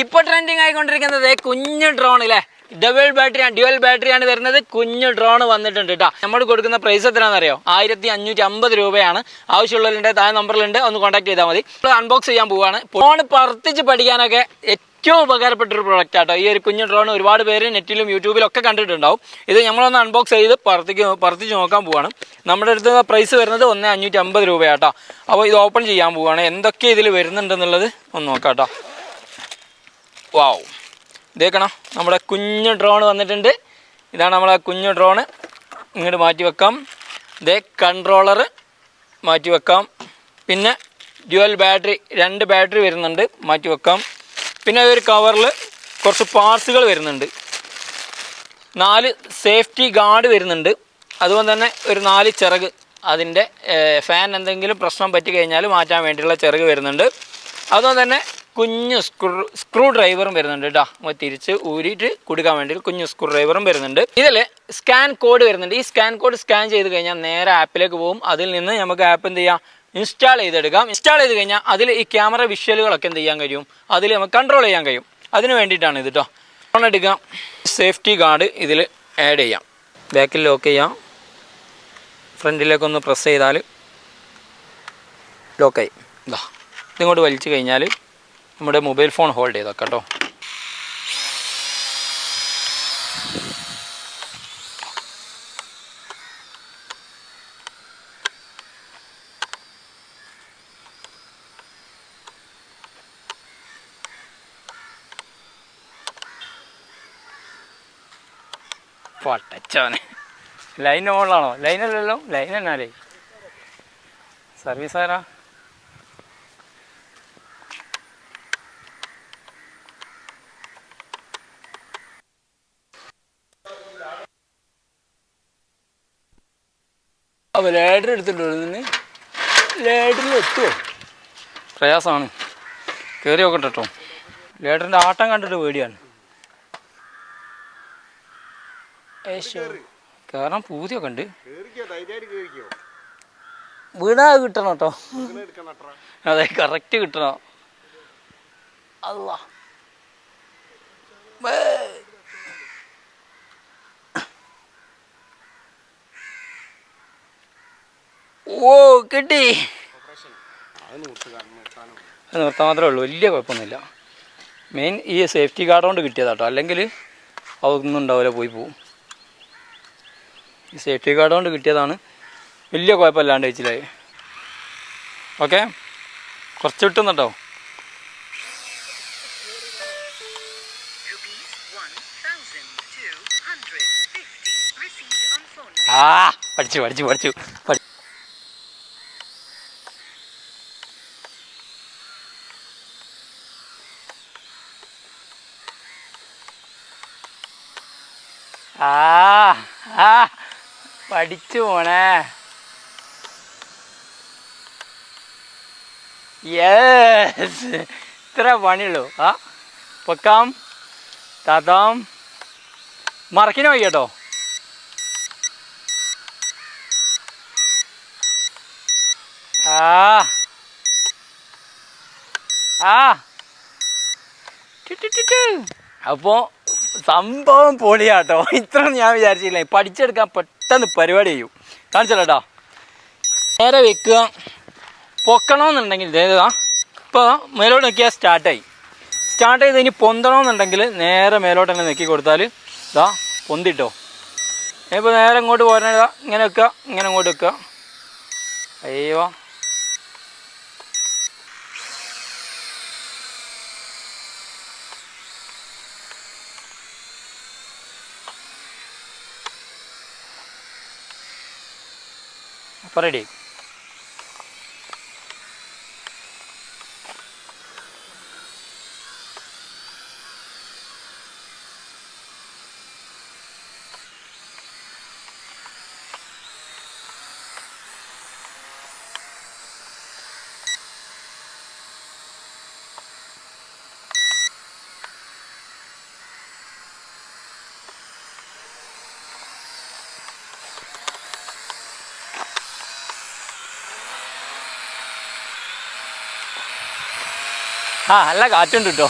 ഇപ്പൊ ട്രെൻഡിങ് ആയിക്കൊണ്ടിരിക്കുന്നത് കുഞ്ഞു ഡ്രോൺ അല്ലേ ഡബിൾ ബാറ്ററി ഡ്യുവൽ ബാറ്ററി ആണ് വരുന്നത് കുഞ്ഞു ഡ്രോൺ വന്നിട്ടുണ്ട് കേട്ടോ നമ്മൾ കൊടുക്കുന്ന പ്രൈസ് എത്രയാണെന്നറിയോ? ആയിരത്തി അഞ്ഞൂറ്റി അമ്പത് രൂപയാണ് ആവശ്യമുള്ളവരുണ്ട് താഴെ നമ്പറിലുണ്ട് ഒന്ന് കോൺടാക്ട് ചെയ്താൽ മതി. നമ്മൾ അൺബോക്സ് ചെയ്യാൻ പോവാണ്. ഫോൺ പറത്തിച്ച് പഠിക്കാനൊക്കെ ഏറ്റവും ഉപകാരപ്പെട്ട ഒരു പ്രൊഡക്റ്റ് ആട്ടോ ഈ ഒരു കുഞ്ഞു ഡ്രോൺ ഒരുപാട് പേര് നെറ്റിലും യൂട്യൂബിലും ഒക്കെ കണ്ടിട്ടുണ്ടാവും. ഇത് നമ്മളൊന്ന് അൺബോക്സ് ചെയ്ത് പറത്തിക്ക് പറത്തിച്ച് നോക്കാൻ പോവാണ്. നമ്മുടെ അടുത്ത് പ്രൈസ് വരുന്നത് ഒന്ന് അഞ്ഞൂറ്റി അമ്പത് രൂപയാട്ടോ അപ്പോൾ ഇത് ഓപ്പൺ ചെയ്യാൻ പോവുകയാണ് എന്തൊക്കെ ഇതിൽ വരുന്നുണ്ടെന്നുള്ളത് ഒന്ന് നോക്കാം കേട്ടോ വാവ് ഇതേക്കണം? നമ്മുടെ കുഞ്ഞു ഡ്രോൺ വന്നിട്ടുണ്ട്. ഇതാണ് നമ്മളെ കുഞ്ഞു ഡ്രോണ് ഇങ്ങോട്ട് മാറ്റി വെക്കാം. ഇതേ കൺട്രോളർ മാറ്റി വെക്കാം. പിന്നെ ഡ്യുവൽ ബാറ്ററി രണ്ട് ബാറ്ററി വരുന്നുണ്ട്. മാറ്റി വെക്കാം. പിന്നെ ഒരു കവറിൽ കുറച്ച് പാർട്സുകൾ വരുന്നുണ്ട്. നാല് സേഫ്റ്റി ഗാർഡ് വരുന്നുണ്ട്. അതുപോലെ തന്നെ ഒരു നാല് ചിറക് അതിന്റെ ഫാൻ എന്തെങ്കിലും പ്രശ്നം പറ്റി കഴിഞ്ഞാൽ മാറ്റാൻ വേണ്ടിയുള്ള ചിറക് വരുന്നുണ്ട്. അതുപോലെ തന്നെ കുഞ്ഞു സ്ക്രൂ സ്ക്രൂ ഡ്രൈവറും വരുന്നുണ്ട് കേട്ടോ നമ്മൾ തിരിച്ച് ഊരിയിട്ട് കൊടുക്കാൻ വേണ്ടി കുഞ്ഞു സ്ക്രൂ ഡ്രൈവറും വരുന്നുണ്ട്. ഇതിൽ സ്കാൻ കോഡ് വരുന്നുണ്ട്. ഈ സ്കാൻ കോഡ് സ്കാൻ ചെയ്ത് കഴിഞ്ഞാൽ നേരെ ആപ്പിലേക്ക് പോകും. അതിൽ നിന്ന് നമുക്ക് ആപ്പ് എന്ത് ചെയ്യാം? ഇൻസ്റ്റാൾ ചെയ്തെടുക്കാം. ഇൻസ്റ്റാൾ ചെയ്ത് കഴിഞ്ഞാൽ അതിൽ ഈ ക്യാമറ വിഷ്വലുകളൊക്കെ എന്ത് ചെയ്യാൻ കഴിയും? അതിൽ നമുക്ക് കൺട്രോൾ ചെയ്യാൻ കഴിയും. അതിന് വേണ്ടിയിട്ടാണ് ഇത് കേട്ടോ ഫോൺ എടുക്കാം. സേഫ്റ്റി ഗാർഡ് ഇതിൽ ആഡ് ചെയ്യാം. ബാക്കിൽ ലോക്ക് ചെയ്യാം. ഫ്രണ്ടിലേക്കൊന്ന് പ്രസ് ചെയ്താൽ ലോക്കായി. ഇതാ ഇതിങ്ങോട്ട് വലിച്ചു കഴിഞ്ഞാൽ നമ്മുടെ മൊബൈൽ ഫോൺ ഹോൾഡ് ചെയ്തേക്കാം കേട്ടോ. പൊട്ടച്ചോനെ ലൈൻ ഓണാണോ ലൈനല്ലല്ലോ ലൈൻ എന്നാലേ? സർവീസ് ആരാ അപ്പോൾ ലേഡർ എടുത്തിട്ടുള്ളൂ ഇതിന് ലേഡറിൽ എത്തുമോ പ്രയാസമാണ്. കയറി നോക്കട്ടെ കേട്ടോ. ലേഡറിന്റെ ആട്ടം കണ്ടിട്ട് പേടിയാണ്. കയറാൻ പൂതിയൊക്കെ ഉണ്ട്. വീണാ കിട്ടണം കേട്ടോ. അതെ കറക്റ്റ് കിട്ടണം. അല്ല ഓ കിട്ടി. അത് നിർത്താൻ മാത്രമേ ഉള്ളൂ. വലിയ കുഴപ്പമൊന്നുമില്ല. മെയിൻ ഈ സേഫ്റ്റി ഗാർഡ് കൊണ്ട് കിട്ടിയതാട്ടോ. അല്ലെങ്കിൽ അതൊന്നും ഉണ്ടാവില്ല പോയി പോവും. ഈ സേഫ്റ്റി ഗാർഡ് കൊണ്ട് കിട്ടിയതാണ് വലിയ കുഴപ്പമില്ലാണ്ട് വെച്ചില്ലായി ഓക്കെ കുറച്ച് കിട്ടുന്നുണ്ടോ? Rupees 1,250 received on phone. ആ പഠിച്ചു പഠിച്ചു പഠിച്ചു. പഠി ആ പഠിച്ചു പോണേ യെസ് ഇത്ര പണിയുള്ളൂ. ആ പൊക്കാം താത്താം മറക്കിന് കേട്ടോ. ആ അപ്പോൾ സംഭവം പൊളിയാട്ടോ. ഇത്ര ഞാൻ വിചാരിച്ചില്ല? പഠിച്ചെടുക്കാൻ പെട്ടെന്ന് പരിപാടി ചെയ്യും. കാണിച്ചല്ലോട്ടോ നേരെ വെക്കുക. പൊക്കണമെന്നുണ്ടെങ്കിൽ ഇതേതാ ഇപ്പോൾ മേലോട്ട് നോക്കിയാൽ സ്റ്റാർട്ടായി സ്റ്റാർട്ട് ചെയ്ത് ഇനി പൊന്തണമെന്നുണ്ടെങ്കിൽ നേരെ മേലോട്ട് തന്നെ നെക്കി കൊടുത്താൽ ഇതാ പൊന്തിട്ടോ. ഇപ്പോൾ നേരെ ഇങ്ങോട്ട് പോരണ ഇങ്ങനെ വെക്കുക ഇങ്ങനെ ഇങ്ങോട്ട് വെക്കുക. അയ്യോ. അപ്പോൾ റെഡി ആ നല്ല കാറ്റുണ്ട് കേട്ടോ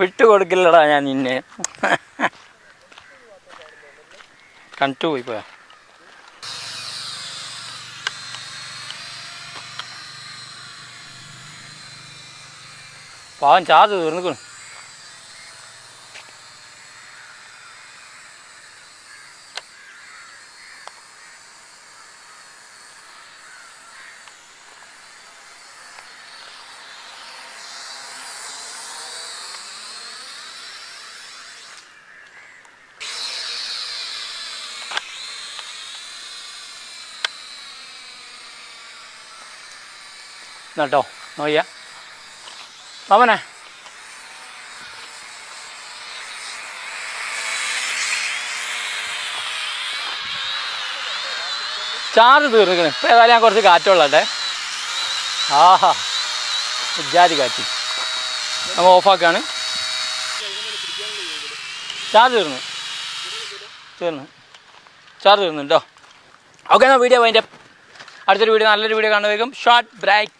വിട്ടു കൊടുക്കില്ലടാ ഞാൻ നിന്നെ. കണ്ടു പോയി പോയാ. പാവം ചാർജ് തീർന്നിക്കണു. കേട്ടോ നോയ്യ പവനെ. ചാർജ് തീർന്നിക്കണ് ഇപ്പം ഏതായാലും ഞാൻ കുറച്ച് കാറ്റുള്ളട്ടെ ആഹാ. ജാതി കാറ്റ്. നമ്മൾ ഓഫാക്കാണ് ചാർജ് തീർന്നു. തീർന്നു. ചാർജ് തീർന്നുണ്ടോ ഓക്കെ എന്നാൽ വീഡിയോ അതിന്റെ അടുത്തൊരു വീഡിയോ നല്ലൊരു വീഡിയോ കാണുമ്പോഴേക്കും ഷോർട്ട് ബ്രേക്ക്